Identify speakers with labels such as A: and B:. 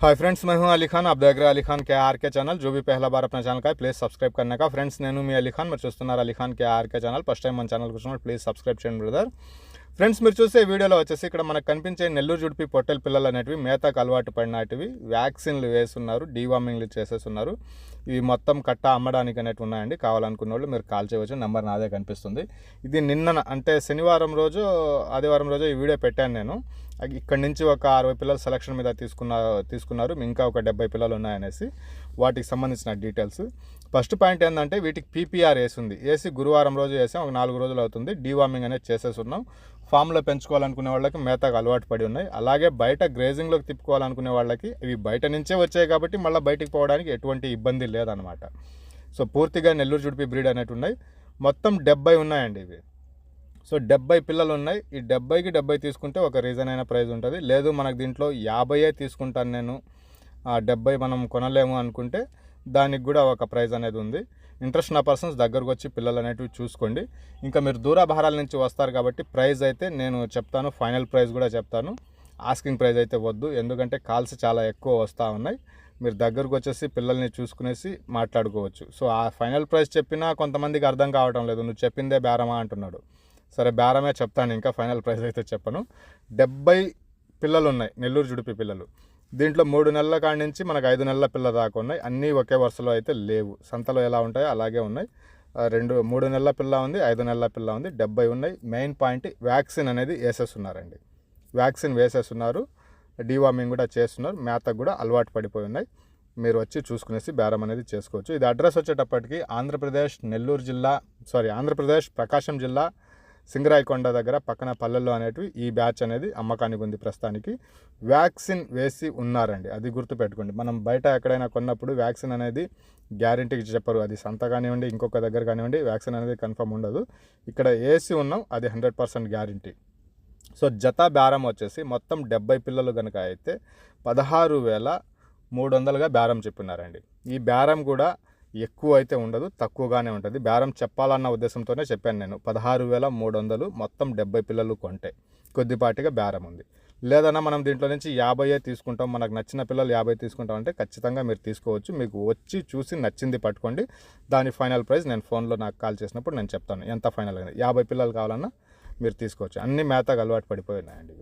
A: Hi friends मैं हूँ अली खान। आप देख रहे हैं अली खान के आर के चैनल। जो भी पहला बार अपना चैनल का है प्लीज़ सब्सक्राइब करने का। फ्रेंड्स नैनू मी अली खान। मैं चुस्तनार Ali Khan K R K channel. First time मन चैनल को प्लीज़ सब्सक्राइब चैन ब्रदर ఫ్రెండ్స్ మీరు చూసే వీడియోలో వచ్చేసి ఇక్కడ మనకు కనిపించే నెల్లూరు జుడిపి పొట్టెల పిల్లలు అనేటివి మేతకు అలవాటు పడినటివి వ్యాక్సిన్లు వేస్తున్నారు డీవార్మింగ్లు చేసేస్తున్నారు ఇవి మొత్తం కట్ట అమ్మడానికి అనేవి ఉన్నాయండి. కావాలనుకున్న వాళ్ళు మీరు కాల్ చేయవచ్చు. నెంబర్ నాదే కనిపిస్తుంది. ఇది నిన్న అంటే శనివారం రోజు ఆదివారం రోజు ఈ వీడియో పెట్టాను నేను. ఇక్కడ నుంచి ఒక అరవై పిల్లలు సెలక్షన్ మీద తీసుకున్న తీసుకున్నారు. ఇంకా ఒక డెబ్బై పిల్లలు ఉన్నాయనేసి వాటికి సంబంధించిన డీటెయిల్స్ ఫస్ట్ పాయింట్ ఏంటంటే వీటికి పీపీఆర్ వేసింది. వేసి గురువారం రోజు వేసాం ఒక నాలుగు రోజులు అవుతుంది. డీవార్మింగ్ అనేది చేసేస్తున్నాం ఫామ్లో పెంచుకోవాలనుకునే వాళ్ళకి మేతకు అలవాటు పడి ఉన్నాయి. అలాగే బయట గ్రేజింగ్లోకి తిప్పుకోవాలనుకునే వాళ్ళకి ఇవి బయట నుంచే వచ్చాయి కాబట్టి మళ్ళీ బయటికి పోవడానికి ఎటువంటి ఇబ్బంది లేదనమాట సో పూర్తిగా నెల్లూరు జుడిపి బ్రీడ్ అనేవి ఉన్నాయి. మొత్తం డెబ్బై ఉన్నాయండి ఇవి. సో డెబ్బై పిల్లలు ఉన్నాయి. ఈ డెబ్బైకి డెబ్బై తీసుకుంటే ఒక రీజన్ అయిన ప్రైజ్ ఉంటుంది. లేదు మనకు దీంట్లో యాభైయే తీసుకుంటాను నేను. ఆ డెబ్బై మనం కొనలేము అనుకుంటే దానికి కూడా ఒక ప్రైజ్ అనేది ఉంది. ఇంట్రెస్ట్ ఉన్న పర్సన్స్ దగ్గరకు వచ్చి పిల్లలు అనేటివి చూసుకోండి. ఇంకా మీరు దూర భారాల నుంచి వస్తారు కాబట్టి ప్రైజ్ అయితే నేను చెప్తాను ఫైనల్ ప్రైజ్ కూడా చెప్తాను. ఆస్కింగ్ ప్రైజ్ అయితే వద్దు ఎందుకంటే కాల్స్ చాలా ఎక్కువ వస్తూ ఉన్నాయి. మీరు దగ్గరకు వచ్చేసి పిల్లల్ని చూసుకునేసి మాట్లాడుకోవచ్చు. సో ఆ ఫైనల్ ప్రైస్ చెప్పినా కొంతమందికి అర్థం కావటం లేదు. నువ్వు చెప్పిందే బేరమా అంటున్నాడు. సరే బేరమే చెప్తాను ఇంకా ఫైనల్ ప్రైస్ అయితే చెప్పను. డెబ్బై పిల్లలు ఉన్నాయి నెల్లూరు జుడిపి పిల్లలు. దీంట్లో మూడు నెలల కాడి నుంచి మనకు ఐదు నెలల పిల్ల దాకా ఉన్నాయి. అన్నీ ఒకే వరుసలో అయితే లేవు. సంతలో ఎలా ఉంటాయో అలాగే ఉన్నాయి. రెండు మూడు నెలల పిల్ల ఉంది ఐదు నెలల పిల్ల ఉంది డెబ్బై ఉన్నాయి. మెయిన్ పాయింట్ వ్యాక్సిన్ అనేది వేసేస్తున్నారండి. వ్యాక్సిన్ వేసేస్తున్నారు. డీవార్మింగ్ కూడా చేస్తున్నారు. మేతకు కూడా అలవాటు పడిపోయి ఉన్నాయి. మీరు వచ్చి చూసుకునేసి బేరం అనేది చేసుకోవచ్చు. ఇది అడ్రస్ వచ్చేటప్పటికి ఆంధ్రప్రదేశ్ నెల్లూరు జిల్లా సారీ ఆంధ్రప్రదేశ్ ప్రకాశం జిల్లా సింగరాయకొండ దగ్గర పక్కన పల్లెల్లో అనేటివి ఈ బ్యాచ్ అనేది అమ్మకానికి ఉంది ప్రస్తుతానికి. వ్యాక్సిన్ వేసి ఉన్నారండి అది గుర్తుపెట్టుకోండి. మనం బయట ఎక్కడైనా కొన్నప్పుడు వ్యాక్సిన్ అనేది గ్యారంటీకి చెప్పరు. అది సంత కానివ్వండి ఇంకొక దగ్గర కానివ్వండి వ్యాక్సిన్ అనేది కన్ఫర్మ్ ఉండదు. ఇక్కడ వేసి ఉన్నాం అది హండ్రెడ్ పర్సెంట్ గ్యారంటీ. సో జత బేరం వచ్చేసి మొత్తం డెబ్బై పిల్లలు కనుక అయితే పదహారు వేల మూడు వందలుగా బేరం చెప్పినారండి ఈ బేరం కూడా ఎక్కువ అయితే ఉండదు తక్కువగానే ఉంటుంది. బేరం చెప్పాలన్న ఉద్దేశంతోనే చెప్పాను నేను. పదహారు వేల మూడు వందలు మొత్తం డెబ్బై పిల్లలు కొంటే కొద్దిపాటిగా బేరం ఉంది. లేదన్నా మనం దీంట్లో నుంచి యాభైయే తీసుకుంటాం. మనకు నచ్చిన పిల్లలు యాభై తీసుకుంటాం అంటే ఖచ్చితంగా మీరు తీసుకోవచ్చు. మీకు వచ్చి చూసి నచ్చింది పట్టుకోండి. దాని ఫైనల్ ప్రైస్ నేను ఫోన్లో నాకు కాల్ చేసినప్పుడు నేను చెప్తాను. ఎంత ఫైనల్ అయింది? యాభై పిల్లలు కావాలన్నా మీరు తీసుకోవచ్చు. అన్ని మేతకు అలవాటు పడిపోయినాయండి